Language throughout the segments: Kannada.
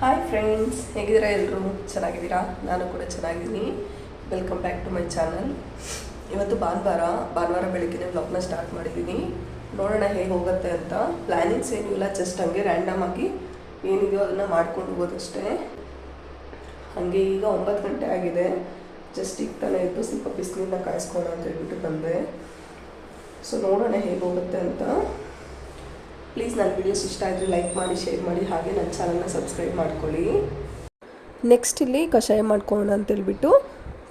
ಹಾಯ್ ಫ್ರೆಂಡ್ಸ್ ಹೇಗಿದ್ದೀರಾ ಎಲ್ಲರೂ ಚೆನ್ನಾಗಿದ್ದೀರಾ? ನಾನು ಕೂಡ ಚೆನ್ನಾಗಿದ್ದೀನಿ. Welcome back to my channel ಇವತ್ತು ಭಾನುವಾರ ಭಾನುವಾರ ಬೆಳಗ್ಗೆ ವ್ಲಾಗ್ನ ಸ್ಟಾರ್ಟ್ ಮಾಡಿದ್ದೀನಿ. ನೋಡೋಣ ಹೇಗೆ ಹೋಗುತ್ತೆ ಅಂತ. ಪ್ಲ್ಯಾನಿಂಗ್ಸ್ ಏನೂ ಇಲ್ಲ ಜಸ್ಟ್ ಹಂಗೆ ರ್ಯಾಂಡಮ್ ಆಗಿ ಏನಿದೆಯೋ ಅದನ್ನು ಮಾಡ್ಕೊಂಡು ಹೋಗೋದಷ್ಟೇ. ಹಾಗೆ ಈಗ ಒಂಬತ್ತು ಗಂಟೆ ಆಗಿದೆ. ಜಸ್ಟ್ ಈಗ ತಾನೇ ಇದ್ದು ಸ್ವಲ್ಪ ಬಿಸಿಲಿಂದ ಕಾಯಿಸ್ಕೊಳ್ಳೋ ಅಂತ ಹೇಳ್ಬಿಟ್ಟು ಬಂದೆ. ಸೊ ನೋಡೋಣ ಹೇಗೆ ಹೋಗುತ್ತೆ ಅಂತ. ಪ್ಲೀಸ್ ನನ್ನ ವಿಡಿಯೋಸ್ ಇಷ್ಟ ಆದರೆ ಲೈಕ್ ಮಾಡಿ ಶೇರ್ ಮಾಡಿ, ಹಾಗೆ ನನ್ನ ಚಾನಲ್ನ ಸಬ್ಸ್ಕ್ರೈಬ್ ಮಾಡ್ಕೊಳ್ಳಿ. ನೆಕ್ಸ್ಟ್ ಇಲ್ಲಿ ಕಷಾಯ ಮಾಡ್ಕೊಳ್ಳೋಣ ಅಂತೇಳ್ಬಿಟ್ಟು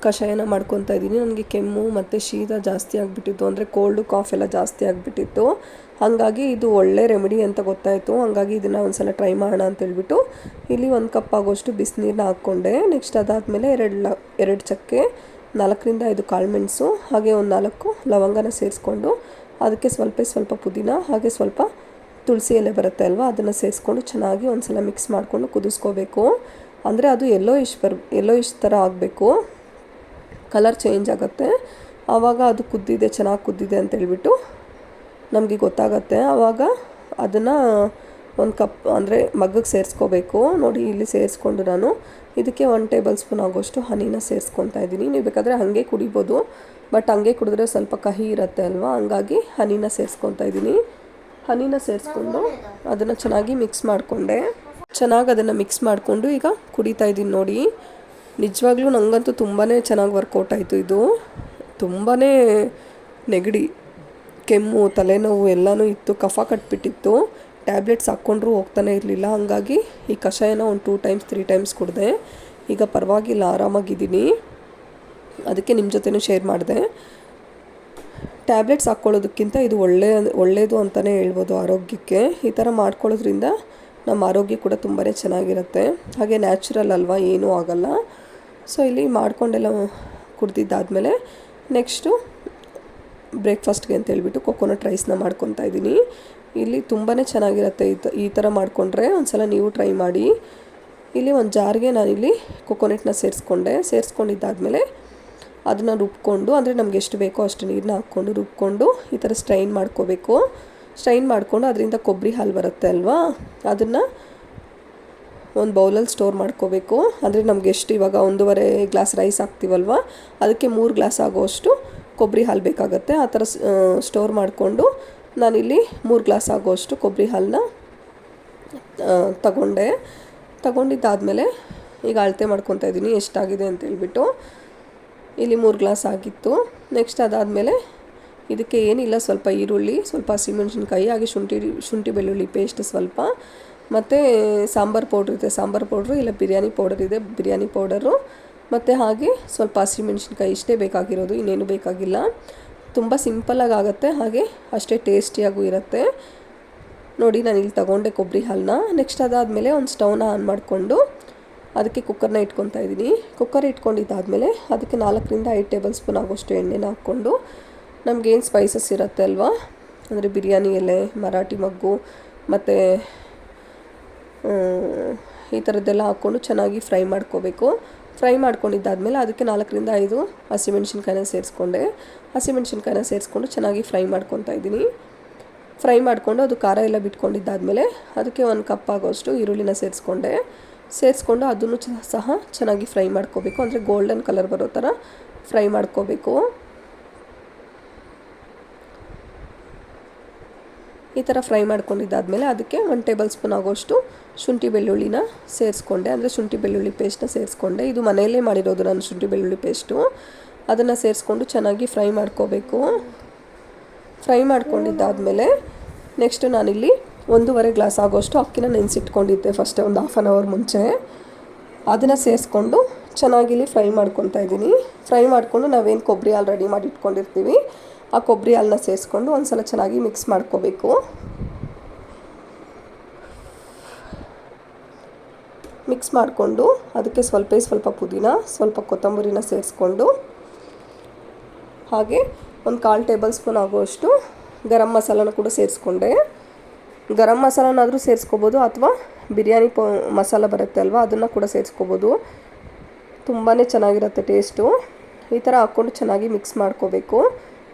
ಕಷಾಯನ ಮಾಡ್ಕೊತಾ ಇದ್ದೀನಿ. ನನಗೆ ಕೆಮ್ಮು ಮತ್ತು ಶೀತ ಜಾಸ್ತಿ ಆಗಿಬಿಟ್ಟಿತ್ತು. ಅಂದರೆ ಕೋಲ್ಡು ಕಾಫ್ ಎಲ್ಲ ಜಾಸ್ತಿ ಆಗಿಬಿಟ್ಟಿತ್ತು. ಹಾಗಾಗಿ ಇದು ಒಳ್ಳೆ ರೆಮಿಡಿ ಅಂತ ಗೊತ್ತಾಯಿತು. ಹಾಗಾಗಿ ಇದನ್ನು ಒಂದ್ಸಲ ಟ್ರೈ ಮಾಡೋಣ ಅಂತೇಳ್ಬಿಟ್ಟು ಇಲ್ಲಿ ಒಂದು ಕಪ್ ಆಗೋಷ್ಟು ಬಿಸಿನೀರನ್ನ ಹಾಕ್ಕೊಂಡೆ. ನೆಕ್ಸ್ಟ್ ಅದಾದಮೇಲೆ ಎರಡು ಲ, ಎರಡು ಚಕ್ಕೆ ನಾಲ್ಕರಿಂದ ಐದು ಕಾಳುಮೆಣಸು ಹಾಗೆ ಒಂದು ನಾಲ್ಕು ಲವಂಗನ ಸೇರಿಸ್ಕೊಂಡು ಅದಕ್ಕೆ ಸ್ವಲ್ಪ ಸ್ವಲ್ಪ ಪುದೀನ, ಹಾಗೆ ಸ್ವಲ್ಪ ತುಳಸಿ ಎಲೆ ಬರುತ್ತೆ ಅಲ್ವಾ? ಅದನ್ನು ಸೇರಿಸ್ಕೊಂಡು ಚೆನ್ನಾಗಿ ಒಂದ್ಸಲ ಮಿಕ್ಸ್ ಮಾಡಿಕೊಂಡು ಕುದಿಸ್ಕೋಬೇಕು. ಅಂದರೆ ಅದು ಎಲ್ಲೋ ಇಶ್ ಬರ್ ಎಲ್ಲೋ ಇಶ್ ಥರ ಆಗಬೇಕು. ಕಲರ್ ಚೇಂಜ್ ಆಗುತ್ತೆ. ಆವಾಗ ಅದು ಕುದ್ದಿದೆ, ಚೆನ್ನಾಗಿ ಕುದ್ದಿದೆ ಅಂತೇಳ್ಬಿಟ್ಟು ನಮಗೆ ಗೊತ್ತಾಗತ್ತೆ. ಆವಾಗ ಅದನ್ನು ಒಂದು ಕಪ್ ಅಂದರೆ ಮಗ್ಗಗೆ ಸೇರಿಸ್ಕೋಬೇಕು. ನೋಡಿ ಇಲ್ಲಿ ಸೇರಿಸ್ಕೊಂಡು ನಾನು. ಇದಕ್ಕೆ ಒನ್ ಟೇಬಲ್ ಸ್ಪೂನ್ ಆಗೋಷ್ಟು ಹನಿನ ಸೇರಿಸ್ಕೊತಾ ಇದ್ದೀನಿ. ನೀವು ಬೇಕಾದರೆ ಹಾಗೆ ಕುಡಿಬೋದು. ಬಟ್ ಹಂಗೆ ಕುಡಿದ್ರೆ ಸ್ವಲ್ಪ ಕಹಿ ಇರುತ್ತೆ ಅಲ್ವಾ? ಹಂಗಾಗಿ ಹನಿನ ಸೇರಿಸ್ಕೊತಾ ಇದ್ದೀನಿ. ಹನಿನ ಸೇರಿಸ್ಕೊಂಡು ಅದನ್ನು ಚೆನ್ನಾಗಿ ಮಿಕ್ಸ್ ಮಾಡಿಕೊಂಡೆ. ಚೆನ್ನಾಗಿ ಅದನ್ನು ಮಿಕ್ಸ್ ಮಾಡಿಕೊಂಡು ಈಗ ಕುಡಿತಾ ಇದ್ದೀನಿ ನೋಡಿ. ನಿಜವಾಗ್ಲೂ ನನಗಂತೂ ತುಂಬಾ ಚೆನ್ನಾಗಿ ವರ್ಕೌಟ್ ಆಯಿತು ಇದು. ತುಂಬಾ ನೆಗಡಿ, ಕೆಮ್ಮು, ತಲೆನೋವು ಎಲ್ಲನೂ ಇತ್ತು, ಕಫ ಕಟ್ಬಿಟ್ಟಿತ್ತು. ಟ್ಯಾಬ್ಲೆಟ್ಸ್ ಹಾಕ್ಕೊಂಡ್ರೂ ಹೋಗ್ತಾನೆ ಇರಲಿಲ್ಲ. ಹಾಗಾಗಿ ಈ ಕಷಾಯನ ಒಂದು ಟೂ ಟೈಮ್ಸ್ ತ್ರೀ ಟೈಮ್ಸ್ ಕುಡಿದೆ. ಈಗ ಪರವಾಗಿಲ್ಲ, ಆರಾಮಾಗಿದ್ದೀನಿ. ಅದಕ್ಕೆ ನಿಮ್ಮ ಜೊತೆನೂ ಶೇರ್ ಮಾಡಿದೆ. ಟ್ಯಾಬ್ಲೆಟ್ಸ್ ಹಾಕ್ಕೊಳ್ಳೋದಕ್ಕಿಂತ ಇದು ಒಳ್ಳೆಯ ಒಳ್ಳೆಯದು ಅಂತಲೇ ಹೇಳ್ಬೋದು ಆರೋಗ್ಯಕ್ಕೆ. ಈ ಥರ ಮಾಡ್ಕೊಳ್ಳೋದ್ರಿಂದ ನಮ್ಮ ಆರೋಗ್ಯ ಕೂಡ ತುಂಬಾ ಚೆನ್ನಾಗಿರುತ್ತೆ. ಹಾಗೆ ನ್ಯಾಚುರಲ್ ಅಲ್ವಾ, ಏನೂ ಆಗಲ್ಲ. ಸೊ ಇಲ್ಲಿ ಮಾಡ್ಕೊಂಡೆಲ್ಲ ಕುಡ್ದಿದ್ದಾದಮೇಲೆ ನೆಕ್ಸ್ಟು ಬ್ರೇಕ್ಫಾಸ್ಟ್ಗೆ ಅಂತ ಹೇಳ್ಬಿಟ್ಟು ಕೊಕೊನಟ್ ರೈಸ್ನ ಮಾಡ್ಕೊತಾ ಇದ್ದೀನಿ. ಇಲ್ಲಿ ತುಂಬಾ ಚೆನ್ನಾಗಿರುತ್ತೆ ಈ ತ, ಈ ಥರ ಮಾಡಿಕೊಂಡ್ರೆ ಒಂದು ಸಲ ನೀವು ಟ್ರೈ ಮಾಡಿ. ಇಲ್ಲಿ ಒಂದು ಜಾರ್ಗೆ ನಾನಿಲ್ಲಿ ಕೊಕೊನೆಟ್ನ ಸೇರಿಸ್ಕೊಂಡೆ. ಸೇರಿಸ್ಕೊಂಡಿದ್ದಾದಮೇಲೆ ಅದನ್ನು ರುಬ್ಕೊಂಡು, ಅಂದರೆ ನಮ್ಗೆ ಎಷ್ಟು ಬೇಕೋ ಅಷ್ಟು ನೀರನ್ನ ಹಾಕ್ಕೊಂಡು ರುಬ್ಕೊಂಡು ಈ ಥರ ಸ್ಟ್ರೈನ್ ಮಾಡ್ಕೋಬೇಕು. ಸ್ಟ್ರೈನ್ ಮಾಡಿಕೊಂಡು ಅದರಿಂದ ಕೊಬ್ಬರಿ ಹಾಲು ಬರುತ್ತೆ ಅಲ್ವಾ? ಅದನ್ನು ಒಂದು ಬೌಲಲ್ಲಿ ಸ್ಟೋರ್ ಮಾಡ್ಕೋಬೇಕು. ಅಂದರೆ ನಮ್ಗೆ ಎಷ್ಟು ಇವಾಗ ಒಂದೂವರೆ ಗ್ಲಾಸ್ ರೈಸ್ ಹಾಕ್ತೀವಲ್ವ? ಅದಕ್ಕೆ ಮೂರು ಗ್ಲಾಸ್ ಆಗೋಷ್ಟು ಕೊಬ್ಬರಿ ಹಾಲು ಬೇಕಾಗತ್ತೆ. ಆ ಥರ ಸ್ಟೋರ್ ಮಾಡಿಕೊಂಡು ನಾನಿಲ್ಲಿ ಮೂರು ಗ್ಲಾಸ್ ಆಗೋಷ್ಟು ಕೊಬ್ಬರಿ ಹಾಲನ್ನ ತಗೊಂಡೆ. ತಗೊಂಡಿದ್ದಾದಮೇಲೆ ಈಗ ಅಳತೆ ಮಾಡ್ಕೊತಾ ಇದ್ದೀನಿ ಎಷ್ಟಾಗಿದೆ ಅಂತ ಹೇಳ್ಬಿಟ್ಟು. ಇಲ್ಲಿ ಮೂರು ಗ್ಲಾಸ್ ಆಗಿತ್ತು. ನೆಕ್ಸ್ಟ್ ಅದಾದಮೇಲೆ ಇದಕ್ಕೆ ಏನಿಲ್ಲ, ಸ್ವಲ್ಪ ಈರುಳ್ಳಿ, ಸ್ವಲ್ಪ ಹಸಿಮೆಣಸಿನ್ಕಾಯಿ, ಹಾಗೆ ಶುಂಠಿ ಶುಂಠಿ ಬೆಳ್ಳುಳ್ಳಿ ಪೇಸ್ಟ್ ಸ್ವಲ್ಪ. ಮತ್ತು ಸಾಂಬಾರು ಪೌಡ್ರ್ ಇದೆ. ಸಾಂಬಾರು ಪೌಡ್ರು ಇಲ್ಲ ಬಿರಿಯಾನಿ ಪೌಡರ್ ಇದೆ. ಬಿರಿಯಾನಿ ಪೌಡರು ಮತ್ತು ಹಾಗೆ ಸ್ವಲ್ಪ ಹಸಿಮೆಣಸಿನ್ಕಾಯಿ ಇಷ್ಟೇ ಬೇಕಾಗಿರೋದು. ಇನ್ನೇನು ಬೇಕಾಗಿಲ್ಲ. ತುಂಬ ಸಿಂಪಲ್ಲಾಗಿ ಆಗುತ್ತೆ. ಹಾಗೆ ಅಷ್ಟೇ ಟೇಸ್ಟಿಯಾಗೂ ಇರುತ್ತೆ. ನೋಡಿ ನಾನು ಇಲ್ಲಿ ತಗೊಂಡೆ ಕೊಬ್ಬರಿ ಹಾಲನ್ನ ನೆಕ್ಸ್ಟ್ ಅದಾದಮೇಲೆ ಒಂದು ಸ್ಟವ್ನ ಆನ್ ಮಾಡಿಕೊಂಡು ಅದಕ್ಕೆ ಕುಕ್ಕರ್ನ ಇಟ್ಕೊತಾ ಇದ್ದೀನಿ. ಕುಕ್ಕರ್ ಇಟ್ಕೊಂಡಿದ್ದಾದಮೇಲೆ ಅದಕ್ಕೆ ನಾಲ್ಕರಿಂದ ಐದು ಟೇಬಲ್ ಸ್ಪೂನ್ ಆಗೋಷ್ಟು ಎಣ್ಣೆನ ಹಾಕ್ಕೊಂಡು ನಮಗೇನು ಸ್ಪೈಸಸ್ ಇರುತ್ತೆ ಅಲ್ವಾ? ಅಂದರೆ ಬಿರಿಯಾನಿ, ಎಲೆ, ಮರಾಠಿ ಮಗ್ಗು ಮತ್ತು ಈ ಥರದ್ದೆಲ್ಲ ಹಾಕ್ಕೊಂಡು ಚೆನ್ನಾಗಿ ಫ್ರೈ ಮಾಡ್ಕೋಬೇಕು. ಫ್ರೈ ಮಾಡ್ಕೊಂಡಿದ್ದಾದಮೇಲೆ ಅದಕ್ಕೆ ನಾಲ್ಕರಿಂದ ಐದು ಹಸಿಮೆಣ್ಸಿನ್ಕಾಯಿನ ಸೇರಿಸ್ಕೊಂಡೆ. ಹಸಿಮೆಣ್ಸಿನ್ಕಾಯಿನ ಸೇರಿಸ್ಕೊಂಡು ಚೆನ್ನಾಗಿ ಫ್ರೈ ಮಾಡ್ಕೊತಾ ಇದ್ದೀನಿ. ಫ್ರೈ ಮಾಡಿಕೊಂಡು ಅದು ಖಾರ ಎಲ್ಲ ಬಿಟ್ಕೊಂಡಿದ್ದಾದಮೇಲೆ ಅದಕ್ಕೆ ಒಂದು ಕಪ್ ಆಗೋಷ್ಟು ಈರುಳ್ಳಿನ ಸೇರಿಸ್ಕೊಂಡೆ. ಸೇರಿಸ್ಕೊಂಡು ಅದನ್ನು ಸಹ ಚೆನ್ನಾಗಿ ಫ್ರೈ ಮಾಡ್ಕೋಬೇಕು. ಅಂದರೆ ಗೋಲ್ಡನ್ ಕಲರ್ ಬರೋ ಥರ ಫ್ರೈ ಮಾಡ್ಕೋಬೇಕು. ಈ ಥರ ಫ್ರೈ ಮಾಡ್ಕೊಂಡಿದ್ದಾದಮೇಲೆ ಅದಕ್ಕೆ ಒನ್ ಟೇಬಲ್ ಸ್ಪೂನ್ ಆಗೋಷ್ಟು ಶುಂಠಿ ಬೆಳ್ಳುಳ್ಳಿನ ಸೇರಿಸ್ಕೊಂಡೆ. ಅಂದರೆ ಶುಂಠಿ ಬೆಳ್ಳುಳ್ಳಿ ಪೇಸ್ಟ್ನ ಸೇರಿಸ್ಕೊಂಡೆ. ಇದು ಮನೆಯಲ್ಲೇ ಮಾಡಿರೋದು ನಾನು ಶುಂಠಿ ಬೆಳ್ಳುಳ್ಳಿ ಪೇಸ್ಟು. ಅದನ್ನು ಸೇರಿಸ್ಕೊಂಡು ಚೆನ್ನಾಗಿ ಫ್ರೈ ಮಾಡ್ಕೋಬೇಕು. ಫ್ರೈ ಮಾಡ್ಕೊಂಡಿದ್ದಾದಮೇಲೆ ನೆಕ್ಸ್ಟು ನಾನಿಲ್ಲಿ ಒಂದೂವರೆ ಗ್ಲಾಸ್ ಆಗೋಷ್ಟು ಅಕ್ಕಿನ ನೆನೆಸಿಟ್ಕೊಂಡಿದ್ದೆ ಫಸ್ಟೇ, ಒಂದು ಹಾಫ್ ಆನ್ ಅವರ್ ಮುಂಚೆ. ಅದನ್ನು ಸೇರಿಸ್ಕೊಂಡು ಚೆನ್ನಾಗಿಲ್ಲಿ ಫ್ರೈ ಮಾಡ್ಕೊತಾ ಇದ್ದೀನಿ. ಫ್ರೈ ಮಾಡಿಕೊಂಡು ನಾವೇನು ಕೊಬ್ಬರಿ ಹಾಲು ರೆಡಿ ಮಾಡಿ ಇಟ್ಕೊಂಡಿರ್ತೀವಿ, ಆ ಕೊಬ್ಬರಿ ಹಾಲನ್ನ ಸೇರಿಸ್ಕೊಂಡು ಒಂದು ಸಲ ಚೆನ್ನಾಗಿ ಮಿಕ್ಸ್ ಮಾಡ್ಕೋಬೇಕು. ಮಿಕ್ಸ್ ಮಾಡಿಕೊಂಡು ಅದಕ್ಕೆ ಸ್ವಲ್ಪ ಸ್ವಲ್ಪ ಪುದೀನ, ಸ್ವಲ್ಪ ಕೊತ್ತಂಬರಿನ ಸೇರಿಸ್ಕೊಂಡು, ಹಾಗೆ ಒಂದು ಕಾಲು ಟೇಬಲ್ ಸ್ಪೂನ್ ಆಗುವಷ್ಟು ಗರಂ ಮಸಾಲನ ಕೂಡ ಸೇರಿಸ್ಕೊಂಡೆ. ಗರಂ ಮಸಾಲನಾದರೂ ಸೇರಿಸ್ಕೋಬೋದು ಅಥವಾ ಬಿರಿಯಾನಿ ಪೌ, ಮಸಾಲ ಬರುತ್ತೆ ಅಲ್ವಾ, ಅದನ್ನು ಕೂಡ ಸೇರಿಸ್ಕೋಬೋದು. ತುಂಬಾ ಚೆನ್ನಾಗಿರುತ್ತೆ ಟೇಸ್ಟು. ಈ ಥರ ಹಾಕ್ಕೊಂಡು ಚೆನ್ನಾಗಿ ಮಿಕ್ಸ್ ಮಾಡ್ಕೋಬೇಕು.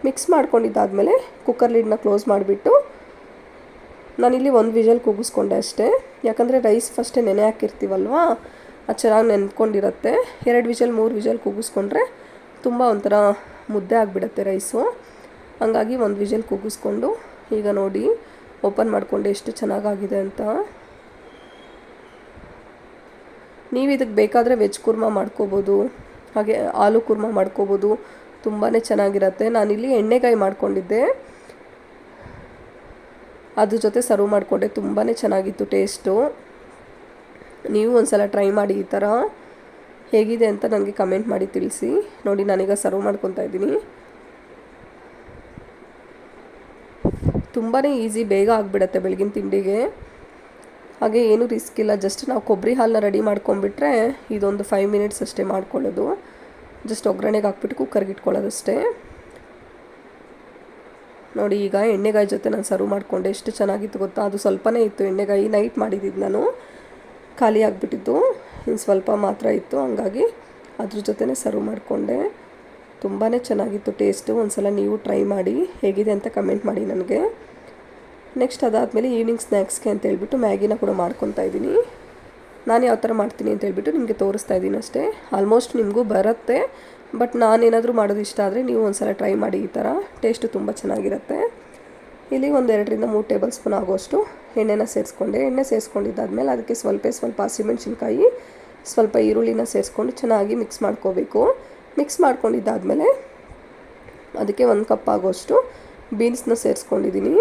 ಮಿಕ್ಸ್ ಮಾಡ್ಕೊಂಡಿದ್ದಾದಮೇಲೆ ಕುಕ್ಕರ್ ಲಿಡ್ನ ಕ್ಲೋಸ್ ಮಾಡಿಬಿಟ್ಟು ನಾನಿಲ್ಲಿ ಒಂದು ವಿಜಲ್ ಕೂಗಿಸ್ಕೊಂಡೆ ಅಷ್ಟೇ. ಯಾಕಂದರೆ ರೈಸ್ ಫಸ್ಟೇ ನೆನೆ ಹಾಕಿರ್ತೀವಲ್ವಾ, ಅದು ಚೆನ್ನಾಗಿ ನೆನ್ಕೊಂಡಿರುತ್ತೆ ಎರಡು ವಿಜಲ್, ಮೂರು ವಿಜಲ್ ಕೂಗಿಸ್ಕೊಂಡ್ರೆ ತುಂಬ ಒಂಥರ ಮುದ್ದೆ ಆಗಿಬಿಡತ್ತೆ ರೈಸು ಹಂಗಾಗಿ ಒಂದು ವಿಜಲ್ ಕೂಗಿಸ್ಕೊಂಡು ಈಗ ನೋಡಿ. ಓಪನ್ ಮಾಡಿಕೊಂಡೆ ಎಷ್ಟು ಚೆನ್ನಾಗಾಗಿದೆ ಅಂತ. ನೀವು ಇದಕ್ಕೆ ಬೇಕಾದರೆ ವೆಜ್ ಕುರ್ಮಾ ಮಾಡ್ಕೋಬೋದು, ಹಾಗೆ ಆಲೂ ಕುರ್ಮಾ ಮಾಡ್ಕೋಬೋದು ತುಂಬಾ ಚೆನ್ನಾಗಿರುತ್ತೆ. ನಾನಿಲ್ಲಿ ಎಣ್ಣೆಗಾಯಿ ಮಾಡ್ಕೊಂಡಿದ್ದೆ. ಅದ್ರ ಜೊತೆ ಸರ್ವ್ ಮಾಡಿಕೊಂಡೆ ತುಂಬಾ ಚೆನ್ನಾಗಿತ್ತು ಟೇಸ್ಟು. ನೀವು ಒಂದು ಸಲ ಟ್ರೈ ಮಾಡಿ ಈ ಥರ ಹೇಗಿದೆ ಅಂತ ನನಗೆ ಕಮೆಂಟ್ ಮಾಡಿ ತಿಳಿಸಿ. ನೋಡಿ ನಾನೀಗ ಸರ್ವ್ ಮಾಡ್ಕೊತಾ ಇದ್ದೀನಿ. ತುಂಬಾ ಈಸಿ, ಬೇಗ ಆಗಿಬಿಡತ್ತೆ ಬೆಳಗಿನ ತಿಂಡಿಗೆ. ಹಾಗೆ ಏನೂ ರಿಸ್ಕ್ ಇಲ್ಲ, ಜಸ್ಟ್ ನಾವು ಕೊಬ್ಬರಿ ಹಾಲನ್ನ ರೆಡಿ ಮಾಡ್ಕೊಂಡ್ಬಿಟ್ರೆ ಇದೊಂದು ಫೈವ್ ಮಿನಿಟ್ಸ್ ಅಷ್ಟೇ ಮಾಡ್ಕೊಳ್ಳೋದು. ಜಸ್ಟ್ ಒಗ್ಗರಣೆಗೆ ಹಾಕ್ಬಿಟ್ಟು ಕುಕ್ಕರ್ಗೆ ಇಟ್ಕೊಳ್ಳೋದಷ್ಟೇ. ನೋಡಿ, ಈಗ ಎಣ್ಣೆಗಾಯಿ ಜೊತೆ ನಾನು ಸರ್ವ್ ಮಾಡಿಕೊಂಡೆ, ಎಷ್ಟು ಚೆನ್ನಾಗಿತ್ತು ಗೊತ್ತಾ? ಅದು ಸ್ವಲ್ಪನೇ ಇತ್ತು ಎಣ್ಣೆಗಾಯಿ ನೈಟ್ ಮಾಡಿದ್ದಿದ್ದು ನಾನು. ಖಾಲಿ ಆಗಿಬಿಟ್ಟಿತ್ತು ಇನ್ನು ಸ್ವಲ್ಪ ಮಾತ್ರ ಇತ್ತು, ಹಂಗಾಗಿ ಅದ್ರ ಜೊತೆನೇ ಸರ್ವ್ ಮಾಡಿಕೊಂಡೆ. ತುಂಬಾ ಚೆನ್ನಾಗಿತ್ತು ಟೇಸ್ಟು. ಒಂದು ಸಲ ನೀವು ಟ್ರೈ ಮಾಡಿ, ಹೇಗಿದೆ ಅಂತ ಕಮೆಂಟ್ ಮಾಡಿ ನನಗೆ. ನೆಕ್ಸ್ಟ್ ಅದಾದಮೇಲೆ ಈವ್ನಿಂಗ್ ಸ್ನ್ಯಾಕ್ಸ್ಗೆ ಅಂತ ಹೇಳ್ಬಿಟ್ಟು ಮ್ಯಾಗಿನ ಕೂಡ ಮಾಡ್ಕೊತಾ ಇದ್ದೀನಿ. ನಾನು ಯಾವ ಥರ ಮಾಡ್ತೀನಿ ಅಂತ ಹೇಳ್ಬಿಟ್ಟು ನಿಮಗೆ ತೋರಿಸ್ತಾ ಇದ್ದೀನಿ ಅಷ್ಟೇ. ಆಲ್ಮೋಸ್ಟ್ ನಿಮಗೂ ಬರುತ್ತೆ, ಬಟ್ ನಾನೇನಾದರೂ ಮಾಡೋದು ಇಷ್ಟ ಆದರೆ ನೀವು ಒಂದು ಸಲ ಟ್ರೈ ಮಾಡಿ ಈ ಥರ ಟೇಸ್ಟು ತುಂಬ ಚೆನ್ನಾಗಿರುತ್ತೆ. ಇಲ್ಲಿ ಒಂದು ಎರಡರಿಂದ ಮೂರು ಟೇಬಲ್ ಸ್ಪೂನ್ ಆಗೋಷ್ಟು ಎಣ್ಣೆನ ಸೇರಿಸ್ಕೊಂಡೆ. ಎಣ್ಣೆ ಸೇರಿಸ್ಕೊಂಡಿದ್ದಾದ್ಮೇಲೆ ಅದಕ್ಕೆ ಸ್ವಲ್ಪ ಸ್ವಲ್ಪ ಹಸಿಮೆಣ್ಸಿನ್ಕಾಯಿ, ಸ್ವಲ್ಪ ಈರುಳ್ಳಿನ ಸೇರಿಸ್ಕೊಂಡು ಚೆನ್ನಾಗಿ ಮಿಕ್ಸ್ ಮಾಡ್ಕೋಬೇಕು. ಮಿಕ್ಸ್ ಮಾಡ್ಕೊಂಡಿದ್ದಾದಮೇಲೆ ಅದಕ್ಕೆ ಒಂದು ಕಪ್ ಆಗೋಷ್ಟು ಬೀನ್ಸ್ನ ಸೇರಿಸ್ಕೊಂಡಿದ್ದೀನಿ.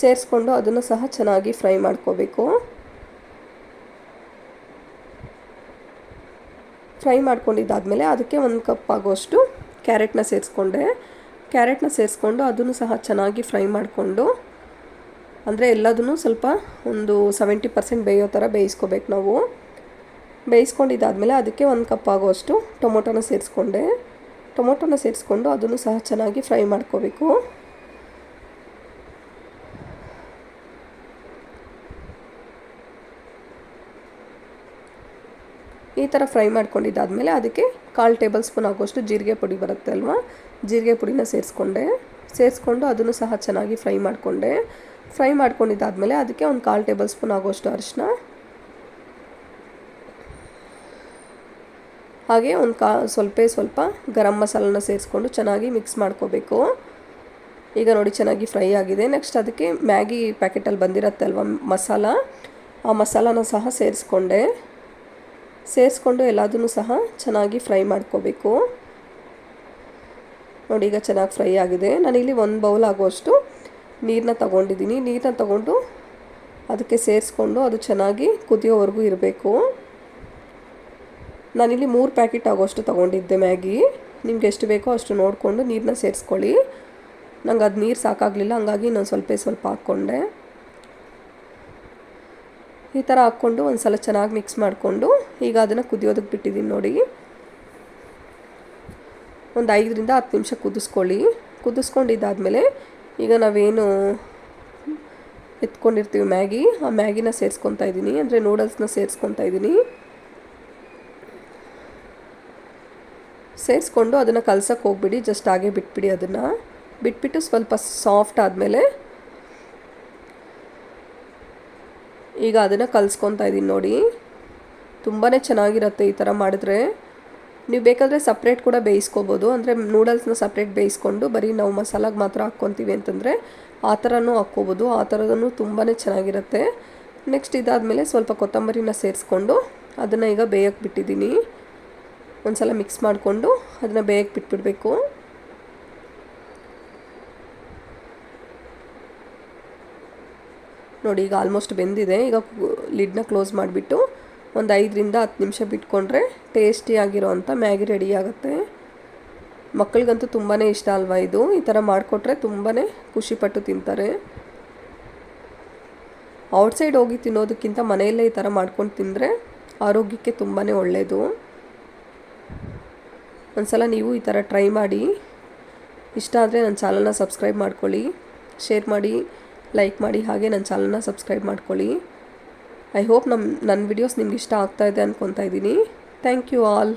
ಸೇರಿಸ್ಕೊಂಡು ಅದನ್ನು ಸಹ ಚೆನ್ನಾಗಿ ಫ್ರೈ ಮಾಡ್ಕೋಬೇಕು. ಫ್ರೈ ಮಾಡ್ಕೊಂಡಿದ್ದಾದಮೇಲೆ ಅದಕ್ಕೆ ಒಂದು ಕಪ್ ಆಗೋಷ್ಟು ಕ್ಯಾರೆಟ್ನ ಸೇರಿಸ್ಕೊಂಡೆ. ಕ್ಯಾರೆಟ್ನ ಸೇರಿಸ್ಕೊಂಡು ಅದನ್ನು ಸಹ ಚೆನ್ನಾಗಿ ಫ್ರೈ ಮಾಡಿಕೊಂಡು, ಅಂದರೆ ಎಲ್ಲದನ್ನು ಸ್ವಲ್ಪ ಒಂದು ಸೆವೆಂಟಿ ಪರ್ಸೆಂಟ್ ಬೇಯೋ ಥರ ಬೇಯಿಸ್ಕೋಬೇಕು ನಾವು. ಬೇಯಿಸ್ಕೊಂಡಿದ್ದಾದಮೇಲೆ ಅದಕ್ಕೆ ಒಂದು ಕಪ್ ಆಗೋಷ್ಟು ಟೊಮೊಟೊನ ಸೇರಿಸ್ಕೊಂಡೆ. ಟೊಮೊಟೊನ ಸೇರಿಸ್ಕೊಂಡು ಅದನ್ನು ಸಹ ಚೆನ್ನಾಗಿ ಫ್ರೈ ಮಾಡ್ಕೋಬೇಕು. ಈ ಥರ ಫ್ರೈ ಮಾಡ್ಕೊಂಡಿದ್ದಾದಮೇಲೆ ಅದಕ್ಕೆ ಕಾಲು ಟೇಬಲ್ ಸ್ಪೂನ್ ಆಗೋಷ್ಟು ಜೀರಿಗೆ ಪುಡಿ ಬರುತ್ತೆ ಅಲ್ವಾ? ಜೀರಿಗೆ ಪುಡಿನ ಸೇರಿಸ್ಕೊಂಡೆ. ಸೇರಿಸ್ಕೊಂಡು ಅದನ್ನು ಸಹ ಚೆನ್ನಾಗಿ ಫ್ರೈ ಮಾಡಿಕೊಂಡೆ. ಫ್ರೈ ಮಾಡ್ಕೊಂಡಿದ್ದಾದಮೇಲೆ ಅದಕ್ಕೆ ಒಂದು ಕಾಲು ಟೇಬಲ್ ಸ್ಪೂನ್ ಆಗೋಷ್ಟು ಅರಿಶಿನ ಹಾಗೆ ಒಂದು ಕಾ ಸ್ವಲ್ಪ ಸ್ವಲ್ಪ ಗರಂ ಮಸಾಲನ ಸೇರಿಸ್ಕೊಂಡು ಚೆನ್ನಾಗಿ ಮಿಕ್ಸ್ ಮಾಡ್ಕೋಬೇಕು. ಈಗ ನೋಡಿ ಚೆನ್ನಾಗಿ ಫ್ರೈ ಆಗಿದೆ. ನೆಕ್ಸ್ಟ್ ಅದಕ್ಕೆ ಮ್ಯಾಗಿ ಪ್ಯಾಕೆಟಲ್ಲಿ ಬಂದಿರತ್ತೆ ಅಲ್ವಾ ಮಸಾಲ. ಆ ಮಸಾಲಾನ ಸಹ ಸೇರಿಸ್ಕೊಂಡೆ. ಸೇರಿಸ್ಕೊಂಡು ಎಲ್ಲದನ್ನು ಸಹ ಚೆನ್ನಾಗಿ ಫ್ರೈ ಮಾಡ್ಕೋಬೇಕು. ನೋಡಿ ಈಗ ಚೆನ್ನಾಗಿ ಫ್ರೈ ಆಗಿದೆ. ನಾನಿಲ್ಲಿ ಒಂದು ಬೌಲ್ ಆಗುವಷ್ಟು ನೀರನ್ನ ತಗೊಂಡಿದ್ದೀನಿ. ನೀರನ್ನ ತಗೊಂಡು ಅದಕ್ಕೆ ಸೇರಿಸ್ಕೊಂಡು ಅದು ಚೆನ್ನಾಗಿ ಕುದಿಯೋವರೆಗೂ ಇರಬೇಕು. ನಾನಿಲ್ಲಿ ಮೂರು ಪ್ಯಾಕೆಟ್ ಆಗೋಷ್ಟು ತೊಗೊಂಡಿದ್ದೆ ಮ್ಯಾಗಿ. ನಿಮ್ಗೆ ಎಷ್ಟು ಬೇಕೋ ಅಷ್ಟು ನೋಡಿಕೊಂಡು ನೀರನ್ನ ಸೇರಿಸ್ಕೊಳ್ಳಿ. ನಂಗೆ ಅದು ನೀರು ಸಾಕಾಗಲಿಲ್ಲ, ಹಂಗಾಗಿ ನಾನು ಸ್ವಲ್ಪ ಸ್ವಲ್ಪ ಹಾಕ್ಕೊಂಡೆ. ಈ ಥರ ಹಾಕ್ಕೊಂಡು ಒಂದು ಸಲ ಚೆನ್ನಾಗಿ ಮಿಕ್ಸ್ ಮಾಡಿಕೊಂಡು ಈಗ ಅದನ್ನು ಕುದಿಯೋದಕ್ಕೆ ಬಿಟ್ಟಿದ್ದೀನಿ ನೋಡಿ. ಒಂದು ಐದರಿಂದ ಹತ್ತು ನಿಮಿಷ ಕುದಿಸ್ಕೊಳ್ಳಿ. ಕುದಿಸ್ಕೊಂಡಿದ್ದಾದಮೇಲೆ ಈಗ ನಾವೇನು ಎತ್ಕೊಂಡಿರ್ತೀವಿ ಮ್ಯಾಗಿ, ಆ ಮ್ಯಾಗಿನ ಸೇರಿಸ್ಕೊತಾ ಇದ್ದೀನಿ. ಅಂದರೆ ನೂಡಲ್ಸ್ನ ಸೇರಿಸ್ಕೊತಾ ಇದ್ದೀನಿ. ಸೇರಿಸ್ಕೊಂಡು ಅದನ್ನು ಕಲ್ಸೋಕ್ಕೆ ಹೋಗ್ಬಿಡಿ ಜಸ್ಟ್ ಹಾಗೆ ಬಿಟ್ಬಿಡಿ ಅದನ್ನು. ಬಿಟ್ಬಿಟ್ಟು ಸ್ವಲ್ಪ ಸಾಫ್ಟ್ ಆದಮೇಲೆ ಈಗ ಅದನ್ನು ಕಲ್ಸ್ಕೊತಾ ಇದ್ದೀನಿ ನೋಡಿ. ತುಂಬಾ ಚೆನ್ನಾಗಿರುತ್ತೆ ಈ ಥರ ಮಾಡಿದ್ರೆ. ನೀವು ಬೇಕಾದರೆ ಸಪ್ರೇಟ್ ಕೂಡ ಬೇಯಿಸ್ಕೋಬೋದು. ಅಂದರೆ ನೂಡಲ್ಸ್ನ ಸಪ್ರೇಟ್ ಬೇಯಿಸ್ಕೊಂಡು ಬರೀ ನಾವು ಮಸಾಲಾಗೆ ಮಾತ್ರ ಹಾಕ್ಕೊತೀವಿ ಅಂತಂದರೆ ಆ ಥರನೂ ಹಾಕ್ಕೋಬೋದು. ಆ ಥರದೂ ತುಂಬಾ ಚೆನ್ನಾಗಿರುತ್ತೆ. ನೆಕ್ಸ್ಟ್ ಇದಾದಮೇಲೆ ಸ್ವಲ್ಪ ಕೊತ್ತಂಬರಿನ ಸೇರಿಸ್ಕೊಂಡು ಅದನ್ನು ಈಗ ಬೇಯಕ್ಕೆ ಬಿಟ್ಟಿದ್ದೀನಿ ಒಂದು ಸಲ ಮಿಕ್ಸ್ ಮಾಡಿಕೊಂಡು ಅದನ್ನು ಬೇಯಕ್ಕೆ ಬಿಟ್ಬಿಡಬೇಕು. ನೋಡಿ, ಈಗ ಆಲ್ಮೋಸ್ಟ್ ಬೆಂದಿದೆ. ಈಗ ಲಿಡ್ನ ಕ್ಲೋಸ್ ಮಾಡಿಬಿಟ್ಟು ಒಂದು ಐದರಿಂದ ಹತ್ತು ನಿಮಿಷ ಬಿಟ್ಕೊಂಡ್ರೆ ಟೇಸ್ಟಿಯಾಗಿರೋ ಅಂಥ ಮ್ಯಾಗಿ ರೆಡಿ ಆಗುತ್ತೆ. ಮಕ್ಕಳಿಗಂತೂ ತುಂಬಾ ಇಷ್ಟ ಅಲ್ವಾ ಇದು? ಈ ಥರ ಮಾಡಿಕೊಟ್ರೆ ತುಂಬಾ ಖುಷಿಪಟ್ಟು ತಿಂತಾರೆ. ಔಟ್ಸೈಡ್ ಹೋಗಿ ತಿನ್ನೋದಕ್ಕಿಂತ ಮನೆಯಲ್ಲೇ ಈ ಥರ ಮಾಡ್ಕೊಂಡು ತಿಂದರೆ ಆರೋಗ್ಯಕ್ಕೆ ತುಂಬಾ ಒಳ್ಳೆಯದು ಒಂದ್ಸಲ ನೀವು ಈ ಥರ ಟ್ರೈ ಮಾಡಿ. ಇಷ್ಟ ಆದರೆ ನನ್ನ ಚಾನಲ್ನ ಸಬ್ಸ್ಕ್ರೈಬ್ ಮಾಡ್ಕೊಳ್ಳಿ. ಶೇರ್ ಮಾಡಿ, ಲೈಕ್ ಮಾಡಿ, ಹಾಗೆ ನನ್ನ ಚಾನಲ್ನ ಸಬ್ಸ್ಕ್ರೈಬ್ ಮಾಡ್ಕೊಳ್ಳಿ. ಐ ಹೋಪ್ ನಮ್ಮ ನನ್ನ ವಿಡಿಯೋಸ್ ನಿಮ್ಗೆ ಇಷ್ಟ ಆಗ್ತಾಯಿದೆ ಅಂದ್ಕೊತಾ ಇದ್ದೀನಿ. Thank you all.